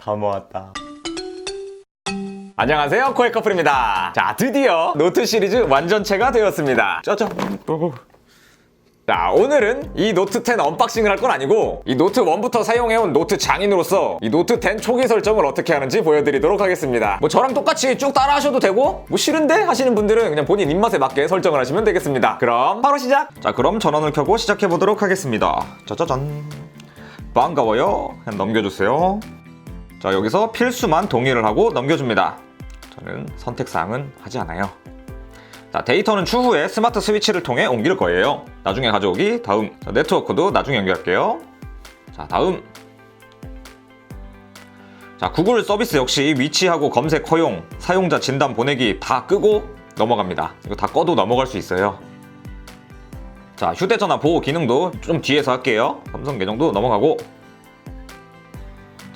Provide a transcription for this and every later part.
다 모았다. 안녕하세요 코에 커플입니다. 자 드디어 노트 시리즈 완전체가 되었습니다. 짜잔. 자 오늘은 이 노트 10 언박싱을 할 건 아니고 이 노트 1부터 사용해온 노트 장인으로서 이 노트 10 초기 설정을 어떻게 하는지 보여드리도록 하겠습니다. 뭐 저랑 똑같이 쭉 따라 하셔도 되고 뭐 싫은데 하시는 분들은 그냥 본인 입맛에 맞게 설정을 하시면 되겠습니다. 그럼 바로 시작! 자 그럼 전원을 켜고 시작해 보도록 하겠습니다. 짜자잔. 반가워요. 그냥 넘겨주세요. 자 여기서 필수만 동의를 하고 넘겨줍니다. 저는 선택사항은 하지 않아요. 자, 데이터는 추후에 스마트 스위치를 통해 옮길 거예요. 나중에 가져오기, 다음. 자, 네트워크도 나중에 연결할게요. 자, 다음. 자, 구글 서비스 역시 위치하고 검색 허용, 사용자 진단 보내기 다 끄고 넘어갑니다. 이거 다 꺼도 넘어갈 수 있어요. 자, 휴대전화 보호 기능도 좀 뒤에서 할게요. 삼성 계정도 넘어가고.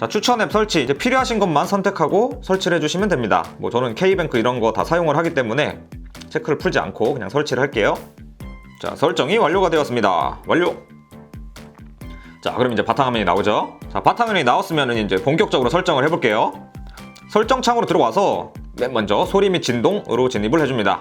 자, 추천 앱 설치. 이제 필요하신 것만 선택하고 설치를 해주시면 됩니다. 뭐 저는 K뱅크 이런 거 다 사용을 하기 때문에 체크를 풀지 않고 그냥 설치를 할게요. 자, 설정이 완료가 되었습니다. 완료. 자, 그럼 이제 바탕화면이 나오죠. 자, 바탕화면이 나왔으면 이제 본격적으로 설정을 해볼게요. 설정 창으로 들어와서 맨 먼저 소리 및 진동으로 진입을 해줍니다.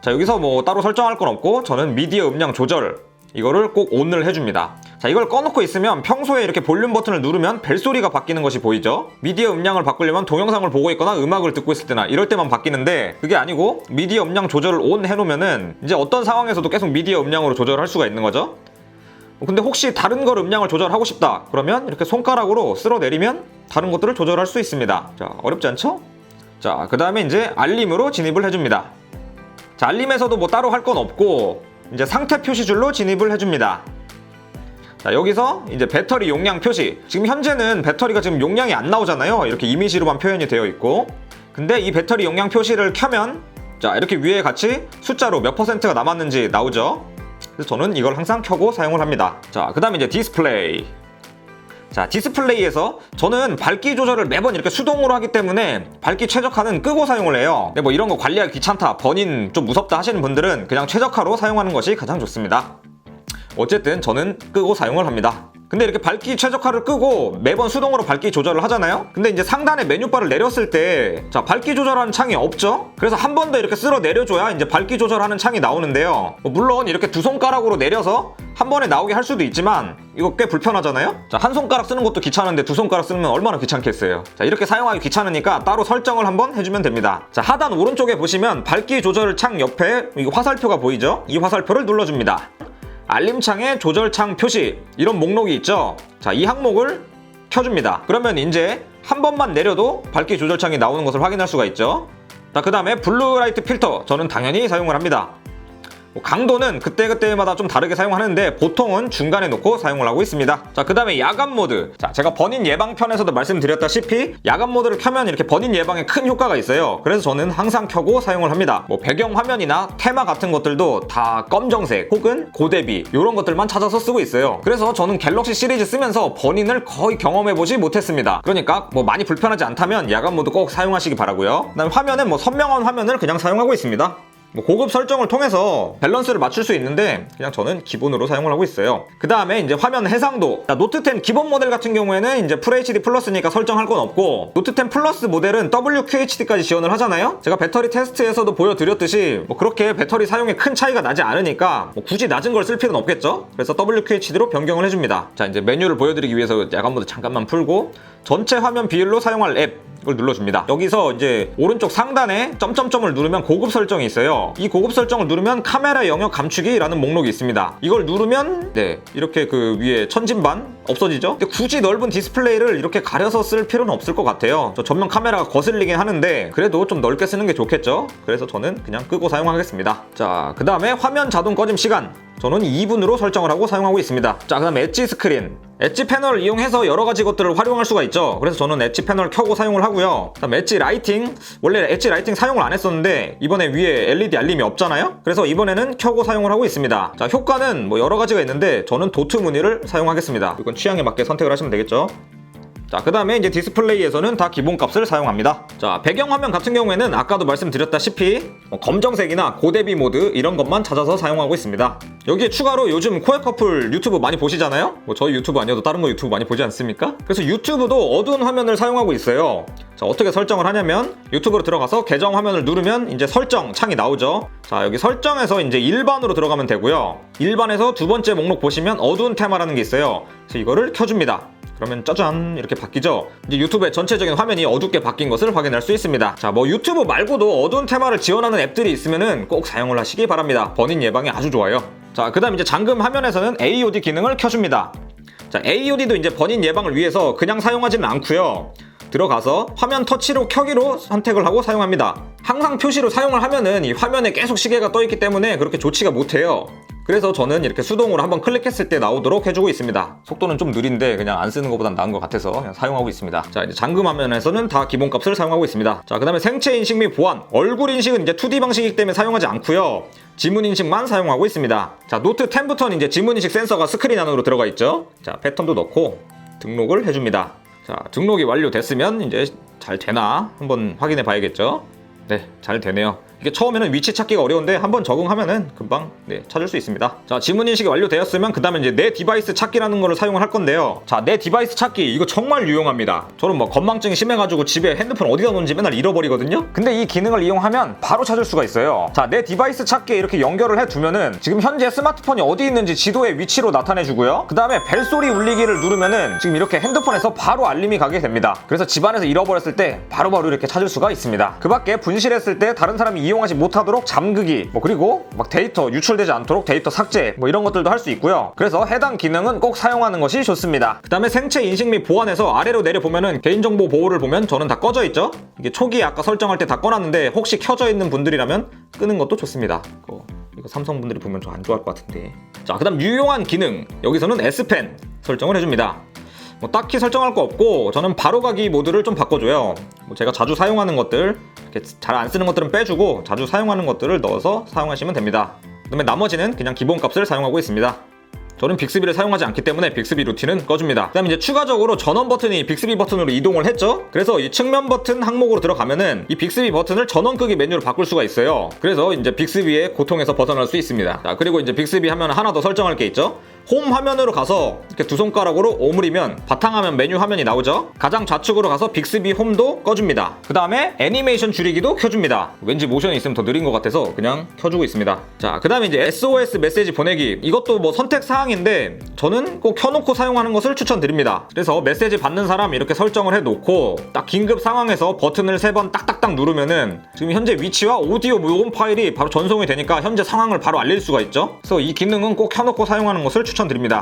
자, 여기서 뭐 따로 설정할 건 없고 저는 미디어 음량 조절 이거를 꼭 ON을 해줍니다. 자, 이걸 꺼놓고 있으면 평소에 이렇게 볼륨 버튼을 누르면 벨소리가 바뀌는 것이 보이죠? 미디어 음량을 바꾸려면 동영상을 보고 있거나 음악을 듣고 있을 때나 이럴 때만 바뀌는데 그게 아니고 미디어 음량 조절을 ON 해놓으면은 이제 어떤 상황에서도 계속 미디어 음량으로 조절할 수가 있는 거죠? 근데 혹시 다른 걸 음량을 조절하고 싶다 그러면 이렇게 손가락으로 쓸어 내리면 다른 것들을 조절할 수 있습니다. 자, 어렵지 않죠? 자, 그 다음에 이제 알림으로 진입을 해줍니다. 자, 알림에서도 뭐 따로 할 건 없고 이제 상태 표시줄로 진입을 해줍니다. 자, 여기서 이제 배터리 용량 표시. 지금 현재는 배터리가 지금 용량이 안 나오잖아요. 이렇게 이미지로만 표현이 되어 있고. 근데 이 배터리 용량 표시를 켜면 자, 이렇게 위에 같이 숫자로 몇 퍼센트가 남았는지 나오죠. 그래서 저는 이걸 항상 켜고 사용을 합니다. 자, 그 다음에 이제 디스플레이. 자, 디스플레이에서 저는 밝기 조절을 매번 이렇게 수동으로 하기 때문에 밝기 최적화는 끄고 사용을 해요. 근데 뭐 이런 거 관리하기 귀찮다, 버닌 좀 무섭다 하시는 분들은 그냥 최적화로 사용하는 것이 가장 좋습니다. 어쨌든 저는 끄고 사용을 합니다. 근데 이렇게 밝기 최적화를 끄고 매번 수동으로 밝기 조절을 하잖아요? 근데 이제 상단에 메뉴바를 내렸을 때, 자, 밝기 조절하는 창이 없죠? 그래서 한 번 더 이렇게 쓸어 내려줘야 이제 밝기 조절하는 창이 나오는데요. 뭐 물론 이렇게 두 손가락으로 내려서 한 번에 나오게 할 수도 있지만, 이거 꽤 불편하잖아요? 자, 한 손가락 쓰는 것도 귀찮은데 두 손가락 쓰면 얼마나 귀찮겠어요? 자, 이렇게 사용하기 귀찮으니까 따로 설정을 한번 해주면 됩니다. 자, 하단 오른쪽에 보시면 밝기 조절 창 옆에 이 화살표가 보이죠? 이 화살표를 눌러줍니다. 알림창에 조절창 표시 이런 목록이 있죠? 자 이 항목을 켜줍니다. 그러면 이제 한 번만 내려도 밝기 조절창이 나오는 것을 확인할 수가 있죠? 자 그 다음에 블루라이트 필터 저는 당연히 사용을 합니다. 뭐 강도는 그때그때마다 좀 다르게 사용하는데 보통은 중간에 놓고 사용을 하고 있습니다. 자, 그 다음에 야간 모드. 자, 제가 버닌 예방 편에서도 말씀드렸다시피 야간 모드를 켜면 이렇게 버닌 예방에 큰 효과가 있어요. 그래서 저는 항상 켜고 사용을 합니다. 뭐 배경 화면이나 테마 같은 것들도 다 검정색 혹은 고대비 이런 것들만 찾아서 쓰고 있어요. 그래서 저는 갤럭시 시리즈 쓰면서 버닌을 거의 경험해보지 못했습니다. 그러니까 뭐 많이 불편하지 않다면 야간 모드 꼭 사용하시기 바라고요. 그다음 화면은 뭐 선명한 화면을 그냥 사용하고 있습니다. 뭐 고급 설정을 통해서 밸런스를 맞출 수 있는데 그냥 저는 기본으로 사용을 하고 있어요. 그 다음에 이제 화면 해상도. 자, 노트 10 기본 모델 같은 경우에는 이제 FHD 플러스니까 설정할 건 없고 노트 10 플러스 모델은 WQHD까지 지원을 하잖아요. 제가 배터리 테스트에서도 보여드렸듯이 뭐 그렇게 배터리 사용에 큰 차이가 나지 않으니까 뭐 굳이 낮은 걸 쓸 필요는 없겠죠. 그래서 WQHD로 변경을 해줍니다. 자 이제 메뉴를 보여드리기 위해서 야간 모드 잠깐만 풀고 전체 화면 비율로 사용할 앱 이걸 눌러줍니다. 여기서 이제 오른쪽 상단에 점점점을 누르면 고급 설정이 있어요. 이 고급 설정을 누르면 카메라 영역 감추기라는 목록이 있습니다. 이걸 누르면 네 이렇게 그 위에 천진반 없어지죠? 근데 굳이 넓은 디스플레이를 이렇게 가려서 쓸 필요는 없을 것 같아요. 저 전면 카메라가 거슬리긴 하는데 그래도 좀 넓게 쓰는 게 좋겠죠? 그래서 저는 그냥 끄고 사용하겠습니다. 자, 그 다음에 화면 자동 꺼짐 시간. 저는 2분으로 설정을 하고 사용하고 있습니다. 자, 그 다음에 엣지 스크린. 엣지 패널을 이용해서 여러 가지 것들을 활용할 수가 있죠. 그래서 저는 엣지 패널 켜고 사용을 하고요. 그다음 엣지 라이팅. 원래 엣지 라이팅 사용을 안 했었는데 이번에 위에 LED 알림이 없잖아요. 그래서 이번에는 켜고 사용을 하고 있습니다. 자, 효과는 뭐 여러 가지가 있는데 저는 도트 무늬를 사용하겠습니다. 이건 취향에 맞게 선택을 하시면 되겠죠. 자, 그 다음에 이제 디스플레이에서는 다 기본 값을 사용합니다. 자, 배경화면 같은 경우에는 아까도 말씀드렸다시피 뭐 검정색이나 고대비 모드 이런 것만 찾아서 사용하고 있습니다. 여기에 추가로 요즘 코에 커플 유튜브 많이 보시잖아요? 뭐 저희 유튜브 아니어도 다른 거 유튜브 많이 보지 않습니까? 그래서 유튜브도 어두운 화면을 사용하고 있어요. 자, 어떻게 설정을 하냐면 유튜브로 들어가서 계정 화면을 누르면 이제 설정 창이 나오죠. 자, 여기 설정에서 이제 일반으로 들어가면 되고요. 일반에서 두 번째 목록 보시면 어두운 테마라는 게 있어요. 그래서 이거를 켜줍니다. 그러면 짜잔! 이렇게 바뀌죠? 이제 유튜브의 전체적인 화면이 어둡게 바뀐 것을 확인할 수 있습니다. 자 뭐 유튜브 말고도 어두운 테마를 지원하는 앱들이 있으면 꼭 사용을 하시기 바랍니다. 번인 예방에 아주 좋아요. 자그 다음 이제 잠금 화면에서는 AOD 기능을 켜줍니다. 자 AOD도 이제 번인 예방을 위해서 그냥 사용하지는 않고요. 들어가서 화면 터치로 켜기로 선택을 하고 사용합니다. 항상 표시로 사용을 하면은 이 화면에 계속 시계가 떠 있기 때문에 그렇게 좋지가 못해요 그래서 저는 이렇게 수동으로 한번 클릭했을 때 나오도록 해주고 있습니다. 속도는 좀 느린데 그냥 안 쓰는 것보단 나은 것 같아서 사용하고 있습니다. 자, 이제 잠금 화면에서는 다 기본값을 사용하고 있습니다. 자, 그 다음에 생체 인식 및 보안. 얼굴 인식은 이제 2D 방식이기 때문에 사용하지 않고요. 지문 인식만 사용하고 있습니다. 자, 노트 10부터는 이제 지문 인식 센서가 스크린 안으로 들어가 있죠. 자, 패턴도 넣고 등록을 해줍니다. 자, 등록이 완료됐으면 이제 잘 되나 한번 확인해 봐야겠죠. 네, 잘 되네요. 이게 처음에는 위치 찾기가 어려운데 한번 적응하면은 금방 네, 찾을 수 있습니다. 자, 지문 인식이 완료되었으면 그다음에 이제 내 디바이스 찾기라는 거를 사용을 할 건데요. 자, 내 디바이스 찾기 이거 정말 유용합니다. 저는 뭐 건망증이 심해가지고 집에 핸드폰 어디다 놓는지 맨날 잃어버리거든요. 근데 이 기능을 이용하면 바로 찾을 수가 있어요. 자, 내 디바이스 찾기에 이렇게 연결을 해두면은 지금 현재 스마트폰이 어디 있는지 지도의 위치로 나타내주고요. 그다음에 벨소리 울리기를 누르면은 지금 이렇게 핸드폰에서 바로 알림이 가게 됩니다. 그래서 집안에서 잃어버렸을 때 바로바로 이렇게 찾을 수가 있습니다. 그밖에 분실했을 때 다른 사람이 이용 하지 못하도록 잠그기 뭐 그리고 막 데이터 유출되지 않도록 데이터 삭제 뭐 이런 것들도 할 수 있고요. 그래서 해당 기능은 꼭 사용하는 것이 좋습니다. 그 다음에 생체 인식 및 보안에서 아래로 내려 보면은 개인정보 보호를 보면 저는 다 꺼져 있죠? 이게 초기에 아까 설정할 때 다 꺼놨는데 혹시 켜져 있는 분들이라면 끄는 것도 좋습니다. 이거, 이거 삼성 분들이 보면 저안 좋아할 것 같은데. 자 그 다음 유용한 기능. 여기서는 S펜 설정을 해줍니다. 뭐 딱히 설정할 거 없고 저는 바로가기 모드를 좀 바꿔줘요. 뭐 제가 자주 사용하는 것들 잘 안 쓰는 것들은 빼주고 자주 사용하는 것들을 넣어서 사용하시면 됩니다. 그 다음에 나머지는 그냥 기본 값을 사용하고 있습니다. 저는 빅스비를 사용하지 않기 때문에 빅스비 루틴은 꺼줍니다. 그 다음 이제 추가적으로 전원 버튼이 빅스비 버튼으로 이동을 했죠. 그래서 이 측면 버튼 항목으로 들어가면은 이 빅스비 버튼을 전원 끄기 메뉴로 바꿀 수가 있어요. 그래서 이제 빅스비의 고통에서 벗어날 수 있습니다. 자, 그리고 이제 빅스비 하면 하나 더 설정할 게 있죠. 홈 화면으로 가서 이렇게 두 손가락으로 오므리면 바탕화면 메뉴 화면이 나오죠. 가장 좌측으로 가서 빅스비 홈도 꺼줍니다. 그 다음에 애니메이션 줄이기도 켜줍니다. 왠지 모션이 있으면 더 느린 것 같아서 그냥 켜주고 있습니다. 자, 그 다음에 이제 SOS 메시지 보내기. 이것도 뭐 선택 사항인데 저는 꼭 켜놓고 사용하는 것을 추천드립니다. 그래서 메시지 받는 사람 이렇게 설정을 해놓고 딱 긴급 상황에서 버튼을 세 번 딱딱딱 누르면은 지금 현재 위치와 오디오 녹음 파일이 바로 전송이 되니까 현재 상황을 바로 알릴 수가 있죠. 그래서 이 기능은 꼭 켜놓고 사용하는 것을 추천드립니다.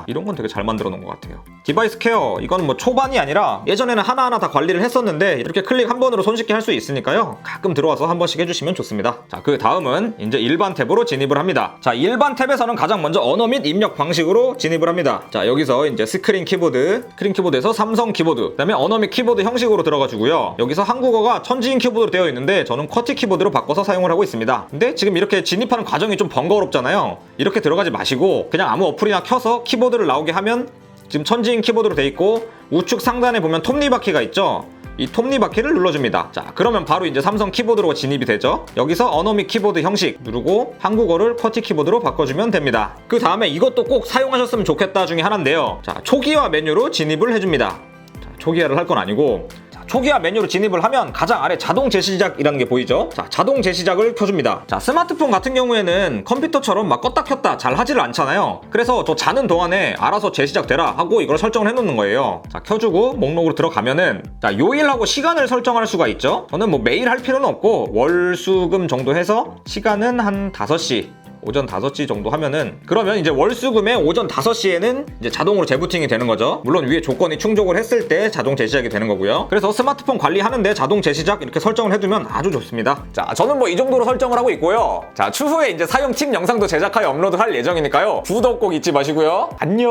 이런 건 되게 잘 만들어 놓은 것 같아요. 디바이스 케어 이건 뭐 초반이 아니라 예전에는 하나하나 다 관리를 했었는데 이렇게 클릭 한 번으로 손쉽게 할 수 있으니까요. 가끔 들어와서 한 번씩 해주시면 좋습니다. 자, 그 다음은 이제 일반 탭으로 진입을 합니다. 자, 일반 탭에서는 가장 먼저 언어 및 입력 방식으로 진입을 합니다. 자, 여기서 이제 스크린 키보드, 스크린 키보드에서 삼성 키보드, 그다음에 언어 및 키보드 형식으로 들어가지고요. 여기서 한국어가 천지인 키보드로 되어 있는데 저는 쿼티 키보드로 바꿔서 사용을 하고 있습니다. 근데 지금 이렇게 진입하는 과정이 좀 번거롭잖아요. 이렇게 들어가지 마시고 그냥 아무 어플이나 켜서 키보드를 나오게 하면 지금 천지인 키보드로 돼 있고 우측 상단에 보면 톱니바퀴가 있죠. 이 톱니바퀴를 눌러줍니다. 자, 그러면 바로 이제 삼성 키보드로 진입이 되죠. 여기서 언어 및 키보드 형식 누르고 한국어를 쿼티 키보드로 바꿔주면 됩니다. 그 다음에 이것도 꼭 사용하셨으면 좋겠다 중에 하나인데요. 자, 초기화 메뉴로 진입을 해줍니다. 자, 초기화를 할 건 아니고 자, 초기화 메뉴로 진입을 하면 가장 아래 자동 재시작이라는 게 보이죠? 자, 자동 재시작을 켜줍니다. 자, 스마트폰 같은 경우에는 컴퓨터처럼 막 껐다 켰다 잘 하지를 않잖아요. 그래서 저 자는 동안에 알아서 재시작 되라 하고 이걸 설정을 해놓는 거예요. 자, 켜주고 목록으로 들어가면은 자, 요일하고 시간을 설정할 수가 있죠? 저는 뭐 매일 할 필요는 없고 월, 수, 금 정도 해서 시간은 한 5시 오전 5시 정도 하면은 그러면 이제 월수금에 오전 5시에는 이제 자동으로 재부팅이 되는 거죠. 물론 위에 조건이 충족을 했을 때 자동 재시작이 되는 거고요. 그래서 스마트폰 관리하는데 자동 재시작 이렇게 설정을 해두면 아주 좋습니다. 자, 저는 뭐 이 정도로 설정을 하고 있고요. 자, 추후에 이제 사용 팁 영상도 제작하여 업로드 할 예정이니까요. 구독 꼭 잊지 마시고요. 안녕.